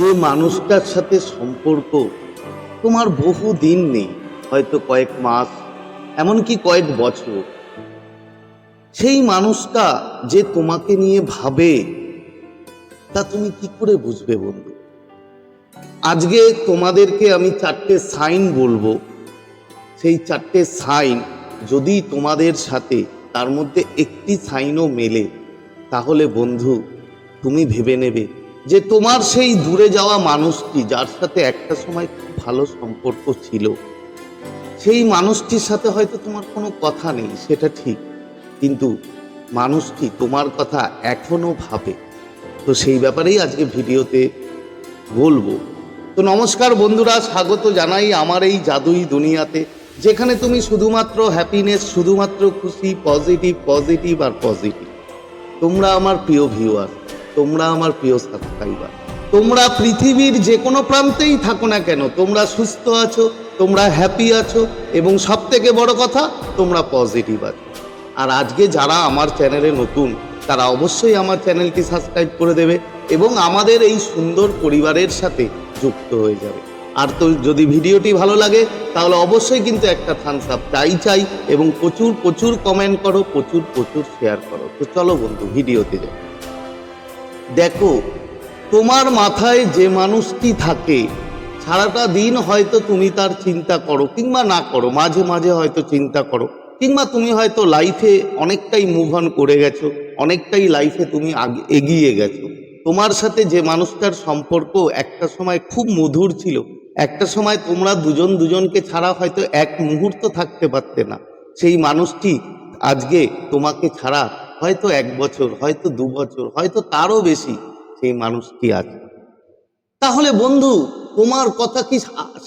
যে মানুষটার সাথে সম্পর্ক তোমার বহু দিন নেই, হয়তো কয়েক মাস, এমনকি কয়েক বছর। সেই মানুষটা যে তোমাকে নিয়ে ভাবে, তা তুমি কি করে বুঝবে বন্ধু? আজকে তোমাদেরকে আমি চারটে সাইন বলব। সেই চারটে সাইন যদি তোমাদের সাথে, তার মধ্যে একটি সাইনও মেলে, তাহলে বন্ধু, তুমি ভেবে নেবে যে তোমার সেই দূরে যাওয়া মানুষটি, যার সাথে একটা সময় খুব ভালো সম্পর্ক ছিল, সেই মানুষটির সাথে হয়তো তোমার কোনো কথা নেই, সেটা ঠিক। কিন্তু মানুষটি তোমার কথা এখনও ভাবে। তো সেই ব্যাপারেই আজকে ভিডিওতে বলব। তো নমস্কার বন্ধুরা, স্বাগত জানাই আমার এই জাদুই দুনিয়াতে, যেখানে তুমি শুধুমাত্র হ্যাপিনেস শুধুমাত্র খুশি পজিটিভ পজিটিভ আর পজিটিভ তোমরা আমার প্রিয় ভিউয়ার তোমরা আমার প্রিয় সাবস্ক্রাইবার তোমরা পৃথিবীর যে কোনো প্রান্তেই থাকো না কেন, তোমরা সুস্থ আছো, তোমরা হ্যাপি আছো, এবং সব থেকে বড় কথা, তোমরা পজিটিভ আছো। আর আজকে যারা আমার চ্যানেলে নতুন, তারা অবশ্যই আমার চ্যানেলটি সাবস্ক্রাইব করে দেবে এবং আমাদের এই সুন্দর পরিবারের সাথে যুক্ত হয়ে যাবে। আর তো যদি ভিডিওটি ভালো লাগে, তাহলে অবশ্যই কিন্তু একটা থামস আপ চাই চাই এবং প্রচুর প্রচুর কমেন্ট করো, প্রচুর প্রচুর শেয়ার করো। তো চলো বন্ধু, ভিডিওতে যাই। দেখো, তোমার মাথায় যে মানুষটি থাকে, সারাটা দিন হয়তো তুমি তার চিন্তা করো, কিংবা না করো, মাঝে মাঝে হয়তো চিন্তা করো, কিংবা তুমি হয়তো লাইফে অনেকটাই মুভ অন করে গেছো, অনেকটাই লাইফে তুমি এগিয়ে গেছো। তোমার সাথে যে মানুষটার সম্পর্ক একটা সময় খুব মধুর ছিল, একটা সময় তোমরা দুজন দুজনকে ছাড়া হয়তো এক মুহূর্ত থাকতে পারতে না। সেই মানুষটি আজকে তোমাকে ছাড়া হয়তো এক বছর, হয়তো দু বছর, হয়তো তারও বেশি সেই মানুষটি আছে। তাহলে বন্ধু, তোমার কথা কি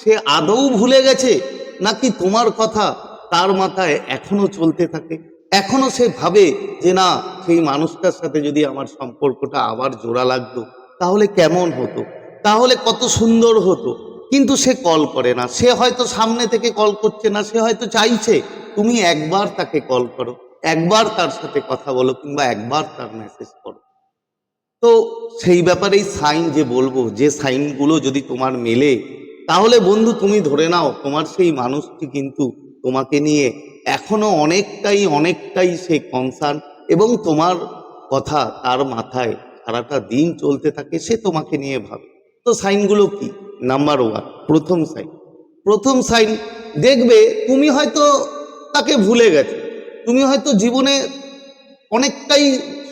সে আদৌ ভুলে গেছে? নাকি তোমার কথা তার মাথায় এখনও চলতে থাকে? এখনও সে ভাবে যে না, সেই মানুষটার সাথে যদি আমার সম্পর্কটা আবার জোড়া লাগতো, তাহলে কেমন হতো? তাহলে কত সুন্দর হতো? কিন্তু সে কল করে না। সে হয়তো সামনে থেকে কল করছে না, সে হয়তো চাইছে, তুমি একবার তাকে কল করো। একবার তার সাথে কথা বলো কিংবা একবার তার মেসেজ করো। তো সেই ব্যাপারেই সাইন যে বলব, যে সাইনগুলো যদি তোমার মেলে, তাহলে বন্ধু তুমি ধরে নাও, তোমার সেই মানুষটি কিন্তু তোমাকে নিয়ে এখনও অনেকটাই অনেকটাই সে কনসার্ন এবং তোমার কথা তার মাথায় সারাটা দিন চলতে থাকে, সে তোমাকে নিয়ে ভাবে। তো সাইনগুলো কি? নাম্বার ওয়ান প্রথম সাইন প্রথম সাইন দেখবে তুমি হয়তো তাকে ভুলে গেছো। তুমি হয়তো জীবনে অনেকটাই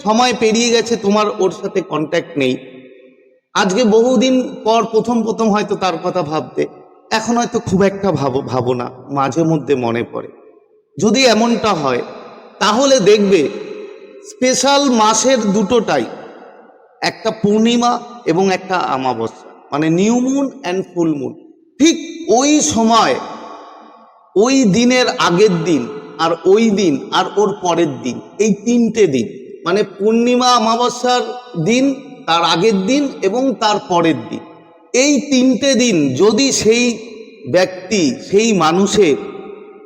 সময় পেরিয়ে গেছে, তোমার ওর সাথে কন্ট্যাক্ট নেই। আজকে বহুদিন পর প্রথম প্রথম হয়তো তার কথা ভাবতে, এখন হয়তো খুব একটা ভাবো ভাবো না, মাঝে মধ্যে মনে পড়ে। যদি এমনটা হয়, তাহলে দেখবে স্পেশাল মাসের দুটোটাই, একটা পূর্ণিমা এবং একটা আমাবস্যা মানে new moon and full moon ঠিক ওই সময়, ওই দিনের আগের দিন আর ওই দিন আর ওর পরের দিন, এই তিনটে দিন। মানে পূর্ণিমা অমাবস্যার দিন, তার আগের দিন এবং তার পরের দিন। এই তিনটে দিন যদি সেই ব্যক্তি, সেই মানুষের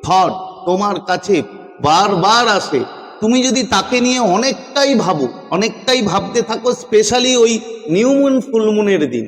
থট তোমার কাছে বারবার আসে, তুমি যদি তাকে নিয়ে অনেকটাই ভাবো, অনেকটাই ভাবতে থাকো স্পেশালি ওই নিউমুন ফুলমুনের দিন।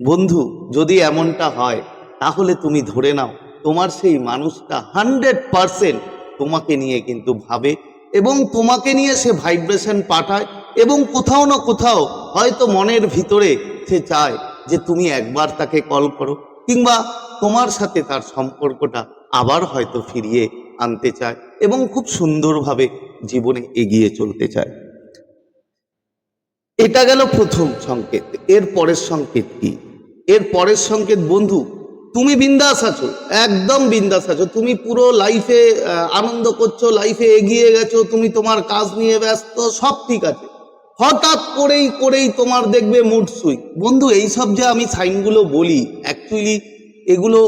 বন্ধু, যদি এমনটা হয়, তাহলে তুমি ধরে নাও, তোমার সেই মানুষটা হান্ড্রেড পারসেন্ট তোমাকে নিয়ে কিন্তু ভাবে এবং তোমাকে নিয়ে সে ভাইব্রেশন পাঠায় এবং কোথাও না কোথাও হয়তো মনের ভিতরে সে চায় যে তুমি একবার তাকে কল করো কিংবা তোমার সাথে তার সম্পর্কটা আবার হয়তো ফিরিয়ে আনতে চায় এবং খুব সুন্দরভাবে জীবনে এগিয়ে চলতে চায়। এটা গেল প্রথম সংকেত। এর পরের সংকেত কি? এর পরের সংকেত বন্ধু তুমি বিন্দাস আছো, একদম বিন্দাস আছো। তুমি পুরো লাইফে আনন্দ করছ লাইফে এগিয়ে গেছো, তুমি তোমার কাজ নিয়ে ব্যস্ত, সব ঠিক আছে। হঠাৎ করেই করেই তোমার দেখবে মুড সুইং বন্ধু, এইসব যে আমি সাইনগুলো বলি অ্যাকচুয়ালি এগুলো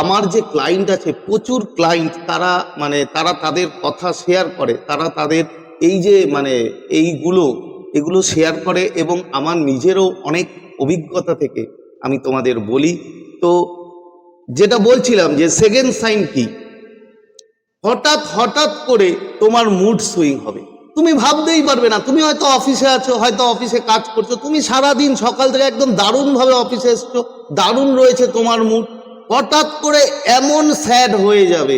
আমার যে ক্লায়েন্ট আছে, প্রচুর ক্লায়েন্ট তারা মানে তারা তাদের কথা শেয়ার করে, তারা তাদের এই যে মানে এইগুলো, এগুলো শেয়ার করে এবং আমার নিজেরও অনেক অভিজ্ঞতা থেকে আমি তোমাদের বলি। তো যেটা বলছিলাম যে সেকেন্ড সাইন কি? হঠাৎ হঠাৎ করে তোমার মুড সুইং হবে। তুমি ভাবতেই পারবে না। তুমি হয়তো অফিসে আছো, হয়তো অফিসে কাজ করছ। তুমি সারাদিন সকাল থেকে একদম দারুণভাবে অফিসে এসছো। দারুণ রয়েছে তোমার মুড হঠাৎ করে এমন স্যাড হয়ে যাবে,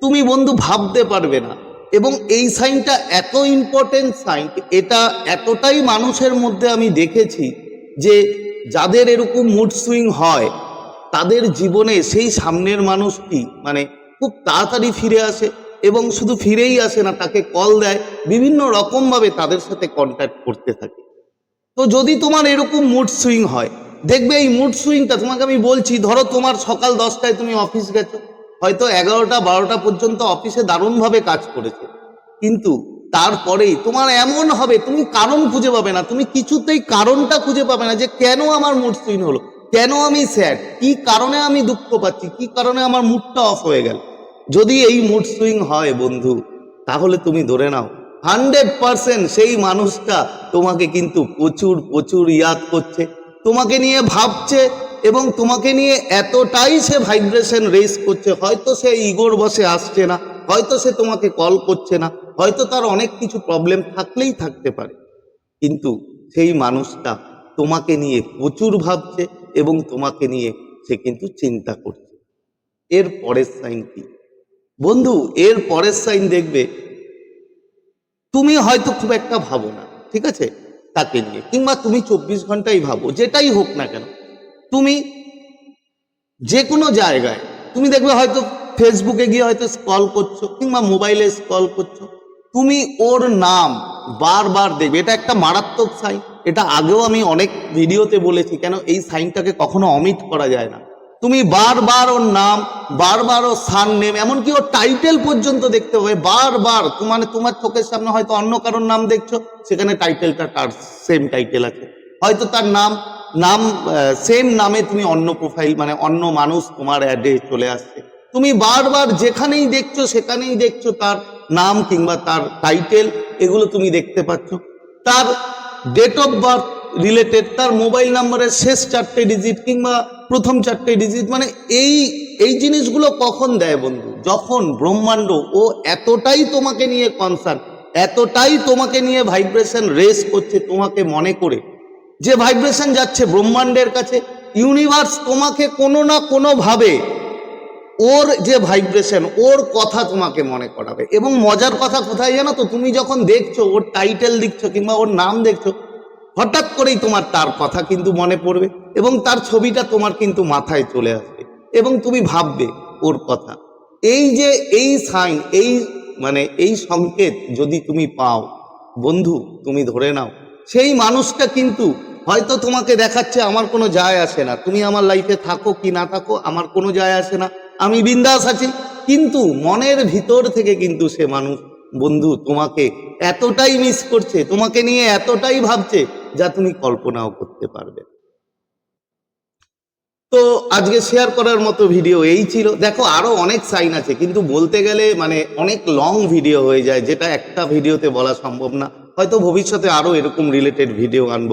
তুমি বন্ধু ভাবতে পারবে না। এবং এই সাইনটা এত ইম্পর্টেন্ট সাইন এটা এতটাই মানুষের মধ্যে আমি দেখেছি যে যাদের এরকম মুড সুইং হয় তাদের জীবনে সেই সামনের মানুষটি মানে খুব তাড়াতাড়ি ফিরে আসে এবং শুধু ফিরেই আসে না, তাকে কল দেয়, বিভিন্ন রকমভাবে তাদের সাথে কন্ট্যাক্ট করতে থাকে। তো যদি তোমার এরকম মুড সুইং হয়, দেখবে এই মুড সুইংটা তোমাকে আমি বলছি, ধরো তোমার সকাল দশটায় তুমি অফিস গেছো, হয়তো এগারোটা, বারোটা পর্যন্ত অফিসে দারুণভাবে কাজ করেছে। কিন্তু তারপরেই তোমার এমন হবে, তুমি কারণ খুঁজে পাবে না, তুমি কিছুতেই কারণটা খুঁজে পাবে না যে কেন আমার মুড সুইং হলো। কেন আমি স্যাড কি কারণে আমি দুঃখ পাচ্ছি? কি কারণে আমার মুডটা অফ হয়ে গেল? যদি এই মুড সুইং হয় বন্ধু, তাহলে তুমি ধরে নাও। হান্ড্রেড পার্সেন্ট সেই মানুষটা তোমাকে কিন্তু প্রচুর প্রচুর ইয়াদ করছে। তোমাকে নিয়ে ভাবছে এবং তোমাকে নিয়ে এতটাই সে ভাইব্রেশন রেস করছে। হয়তো সে ইগোর বসে আসছে না, হয়তো সে তোমাকে কল করছে না, হয়তো তার অনেক কিছু প্রবলেম থাকলেই থাকতে পারে। কিন্তু সেই মানুষটা তোমাকে নিয়ে প্রচুর ভাবছে এবং তোমাকে নিয়ে সে কিন্তু চিন্তা করছে। এর পরের সাইন কি? বন্ধু, এর পরের সাইন দেখবে, তুমি হয়তো খুব একটা ভাবো না, ঠিক আছে? তাকে নিয়ে, কিংবা তুমি চব্বিশ ঘন্টাই ভাবো, যেটাই হোক না কেন। তুমি যে কোনো জায়গায়, তুমি দেখবে হয়তো ফেসবুকে গিয়ে হয়তো স্ক্রল করছ, কিংবা মোবাইলে স্ক্রল করছ। তুমি ওর নাম বারবার দেখবে। এটা একটা মারাত্মক সাইন এটা আগেও আমি অনেক ভিডিওতে বলেছি কেন এই সাইনটাকে কখনো অমিট করা যায় না। তুমি বারবার ওর নাম, বারবার ওর সান নেম এমনকি ওর টাইটেল পর্যন্ত দেখতে হবে। বারবার মানে তোমার চোখের সামনে হয়তো অন্য কারোর নাম দেখছ, সেখানে টাইটেলটা তার সেম টাইটেল আছে। হয়তো তার নাম নাম সেম নামে তুমি অন্য প্রোফাইল মানে অন্য মানুষ তোমার অ্যাডে চলে আসছে। তুমি বারবার যেখানেই দেখছ, সেখানেই দেখছ তার নাম কিংবা তার টাইটেল এগুলো তুমি দেখতে পাচ্ছ। তার ডেট অফ বার্থ রিলেটেড তার মোবাইল নাম্বারের শেষ চারটে ডিজিট কিংবা প্রথম চারটে ডিজিট মানে এই এই জিনিসগুলো কখন দেয় বন্ধু? যখন ব্রহ্মাণ্ড, ও এতটাই তোমাকে নিয়ে কনসার্ন এতটাই তোমাকে নিয়ে ভাইব্রেশন রেস করছে তোমাকে মনে করে, যে ভাইব্রেশন যাচ্ছে ব্রহ্মাণ্ডের কাছে ইউনিভার্স তোমাকে কোনো না কোনোভাবে ওর যে ভাইব্রেশন ওর কথা তোমাকে মনে করাবে। এবং মজার কথা কোথায় জানো তো? তুমি যখন দেখছ, ওর টাইটেল দেখছ কিংবা ওর নাম দেখছ, হঠাৎ করেই তোমার তার কথা কিন্তু মনে পড়বে এবং তার ছবিটা তোমার কিন্তু মাথায় চলে আসবে এবং তুমি ভাববে ওর কথা। এই যে এই সাইন এই মানে এই সংকেত যদি তুমি পাও, বন্ধু তুমি ধরে নাও। সেই মানুষটা কিন্তু হয়তো তোমাকে দেখাচ্ছে, আমার কোনো যায় আসে না। তুমি আমার লাইফে থাকো কি না থাকো, আমার কোনো যায় আসে না। আমি বিন্দাস আছি। কিন্তু মনের ভিতর থেকে কিন্তু সে মানুষ, বন্ধু, তোমাকে এতটাই মিস করছে, তোমাকে নিয়ে এতটাই ভাবছে যা তুমি কল্পনাও করতে পারবে তো আজকে শেয়ার করার মতো ভিডিও এই ছিল। দেখো, আরও অনেক সাইন আছে, কিন্তু বলতে গেলে মানে অনেক লং ভিডিও হয়ে যায়, যেটা একটা ভিডিওতে বলা সম্ভব না। হয়তো ভবিষ্যতে আরও এরকম রিলেটেড ভিডিও আনব।